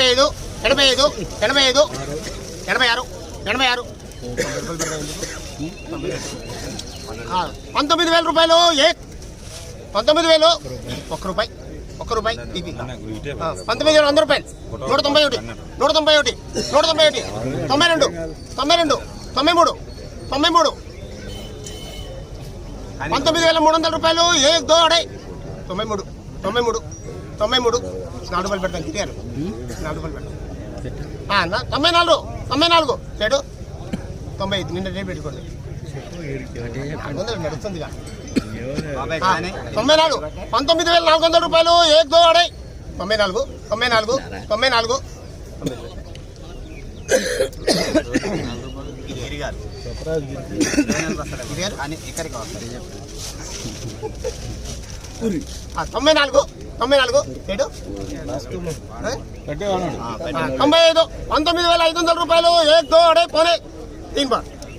ముప్పై ఐదు ఎనభై ఐదు ఎనభై ఐదు ఎనభై ఆరు ఎనభై ఆరు. పంతొమ్మిది వేల రూపాయలు ఏ? పంతొమ్మిది వేలు ఒక్క రూపాయి ఒక్క రూపాయి ఇది. పంతొమ్మిది వేల వంద రూపాయలు. నూట తొంభై ఒకటి నూట తొంభై ఒకటి నూట తొంభై ఒకటి తొంభై రెండు తొంభై రెండు తొంభై మూడు తొంభై మూడు. పంతొమ్మిది వేల మూడు వందల రూపాయలు ఏ? దో అడై. తొంభై మూడు. తొంభై మూడు తొంభై మూడు. నాలుగు రూపాయలు పెడతాను కిటిఆర్ నాలుగు రూపాయలు పెడతాను. తొంభై నాలుగు తొంభై నాలుగు. చెడు. తొంభై ఐదు నిన్న రేపు పెట్టుకోండి. నడుస్తుందిగా. తొంభై నాలుగు పంతొమ్మిది వేల నాలుగు వందల రూపాయలు ఏ దో అడై తొంభై నాలుగు తొంభై నాలుగు తొంభై నాలుగు. గిరిగారు? ఆ, తొంభై నాలుగు. తొంభై నాలుగు ఏడు? తొంభై ఐదు పంతొమ్మిది వేల ఐదు వందల రూపాయలు. ఏ అడే పోనే దీని బా